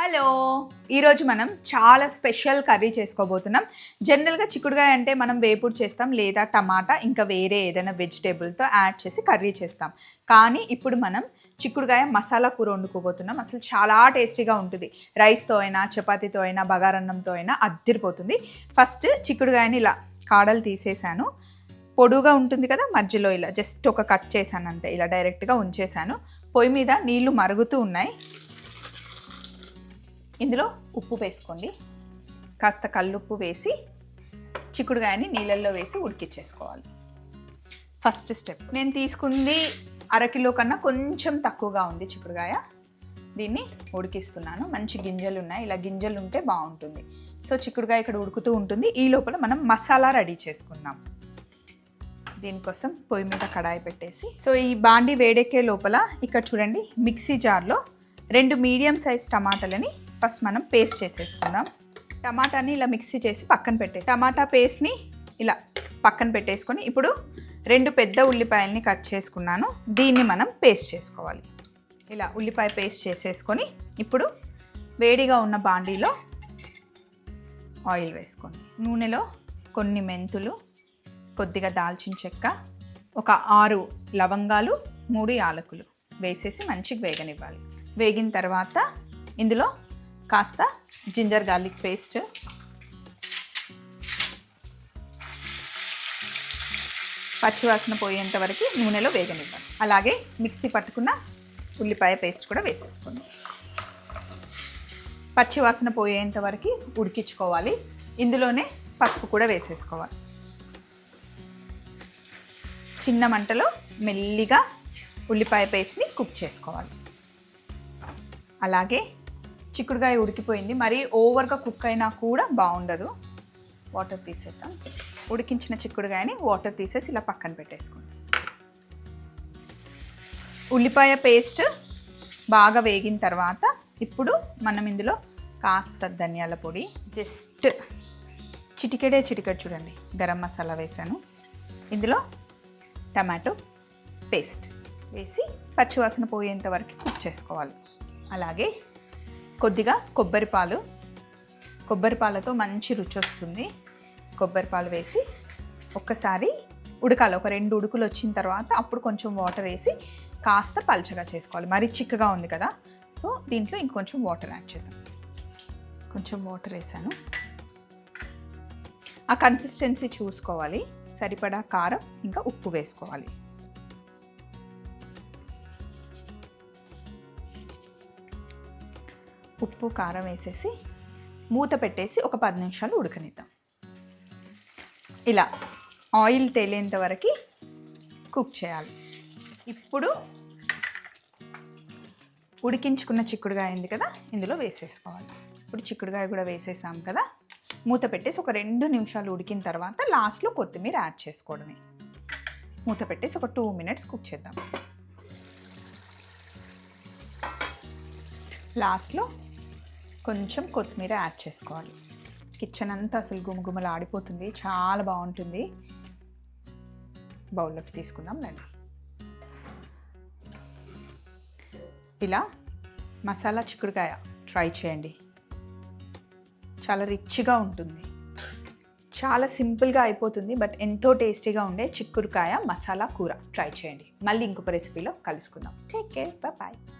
Hello. ఈరోజు మనం చాలా స్పెషల్ కర్రీ చేసుకోబోతున్నాం. జనరల్గా చిక్కుడుగాయ అంటే మనం వేపుడు చేస్తాం లేదా టమాటా ఇంకా వేరే ఏదైనా వెజిటేబుల్తో యాడ్ చేసి కర్రీ చేస్తాం. కానీ ఇప్పుడు మనం చిక్కుడుగాయ మసాలా కూర వండుకోబోతున్నాం. అసలు చాలా టేస్టీగా ఉంటుంది. రైస్తో అయినా చపాతీతో అయినా బగారన్నంతో అయినా అద్దరిపోతుంది. ఫస్ట్ చిక్కుడుగాయని ఇలా కాడలు తీసేసాను. పొడుగా ఉంటుంది కదా మధ్యలో ఇలా జస్ట్ ఒక కట్ చేశాను అంతే. ఇలా డైరెక్ట్గా ఉంచేసాను పొయ్యి మీద నీళ్ళు మరుగుతూ ఉన్నాయి. ఇందులో ఉప్పు వేసుకోండి. కాస్త కల్లుప్పు వేసి చిక్కుడుగాయని నీళ్ళల్లో వేసి ఉడికిచ్చేసుకోవాలి. First step. నేను తీసుకుంది అరకిలో కన్నా కొంచెం తక్కువగా ఉంది చిక్కుడుగాయ దీన్ని ఉడికిస్తున్నాను. మంచి గింజలు ఉన్నాయి. ఇలా గింజలు ఉంటే బాగుంటుంది. సో చిక్కుడుగాయ ఇక్కడ ఉడుకుతూ ఉంటుంది. ఈ లోపల మనం మసాలా రెడీ చేసుకుందాం. దీనికోసం పొయ్యి మీద కడాయి పెట్టేసి. సో ఈ బాండి వేడెక్కే లోపల ఇక్కడ చూడండి మిక్సీ జార్లో రెండు మీడియం సైజ్ టమాటాలని ఫస్ట్ మనం పేస్ట్ చేసేసుకుందాం. టమాటాని ఇలా మిక్సీ చేసి పక్కన పెట్టే టమాటా పేస్ట్ని ఇలా పక్కన పెట్టేసుకొని ఇప్పుడు రెండు పెద్ద ఉల్లిపాయల్ని కట్ చేసుకున్నాను. దీన్ని మనం పేస్ట్ చేసుకోవాలి. ఇలా ఉల్లిపాయ పేస్ట్ చేసేసుకొని ఇప్పుడు వేడిగా ఉన్న బాండీలో ఆయిల్ వేసుకోండి. నూనెలో కొన్ని మెంతులు కొద్దిగా దాల్చిన చెక్క ఒక ఆరు లవంగాలు మూడు యాలకులు వేసేసి మంచిగా వేగనివ్వాలి. వేగిన తర్వాత ఇందులో కాస్త జింజర్ గార్లిక్ పేస్ట్. పచ్చివాసన పోయేంత వరకు నూనెలో వేగనివ్వాలి. అలాగే మిక్సీ పట్టుకున్న ఉల్లిపాయ పేస్ట్ కూడా వేసేసుకోండి. పచ్చివాసన పోయేంత వరకు ఉడికించుకోవాలి. ఇందులోనే పసుపు కూడా వేసేసుకోవాలి. చిన్న మంటలో మెల్లిగా ఉల్లిపాయ పేస్ట్ని కుక్ చేసుకోవాలి. అలాగే చిక్కుడుకాయ ఉడికిపోయింది. మరీ ఓవర్గా కుక్ అయినా కూడా బాగుండదు. వాటర్ తీసేద్దాం. ఉడికించిన చిక్కుడుకాయని వాటర్ తీసేసి ఇలా పక్కన పెట్టేసుకోండి. ఉల్లిపాయ పేస్ట్ బాగా వేగిన తర్వాత ఇప్పుడు మనం ఇందులో కాస్త ధనియాల పొడి జస్ట్ చిటికెడే చిటికెడు చూడండి. గరం మసాలా వేసాను ఇందులో టమాటో పేస్ట్ వేసి పచ్చివాసన పోయేంత వరకు కుక్ చేసుకోవాలి. అలాగే కొద్దిగా కొబ్బరి పాలు. కొబ్బరి పాలతో మంచి రుచి వస్తుంది. కొబ్బరి పాలు వేసి ఒక్కసారి ఉడకాలి. ఒక రెండు ఉడుకులు వచ్చిన తర్వాత అప్పుడు కొంచెం వాటర్ వేసి కాస్త పల్చగా చేసుకోవాలి. మరీ చిక్కగా ఉంది కదా. సో దీంట్లో ఇంకొంచెం వాటర్ యాడ్ చేద్దాం. కొంచెం వాటర్ వేసాను. ఆ కన్సిస్టెన్సీ చూసుకోవాలి. సరిపడా కారం ఇంకా ఉప్పు వేసుకోవాలి. ఉప్పు కారం వేసేసి మూత పెట్టేసి ఒక పది నిమిషాలు ఉడకనిద్దాం. ఇలా ఆయిల్ తేలేంత వరకు కుక్ చేయాలి. ఇప్పుడు ఉడికించుకున్న చిక్కుడుగాయ ఉంది కదా ఇందులో వేసేసుకోవాలి. ఇప్పుడు చిక్కుడుగాయ కూడా వేసేసాం కదా మూత పెట్టేసి ఒక రెండు నిమిషాలు ఉడికిన తర్వాత లాస్ట్లో కొత్తిమీర యాడ్ చేసుకోవడమే. మూత పెట్టేసి ఒక టూ మినిట్స్ కుక్ చేద్దాం. లాస్ట్లో కొంచెం కొత్తిమీర యాడ్ చేసుకోవాలి. కిచెన్ అంతా అసలు గుమగుమలు ఆడిపోతుంది. చాలా బాగుంటుంది. బౌల్లోకి తీసుకుందాం రండి. ఇలా మసాలా చిక్కుడుకాయ ట్రై చేయండి. చాలా రిచ్గా ఉంటుంది. చాలా సింపుల్గా అయిపోతుంది బట్ ఎంతో టేస్టీగా ఉండే చిక్కుడుకాయ మసాలా కూర. ట్రై చేయండి. మళ్ళీ ఇంకొక రెసిపీలో కలుసుకుందాం. Take care. బాయ్.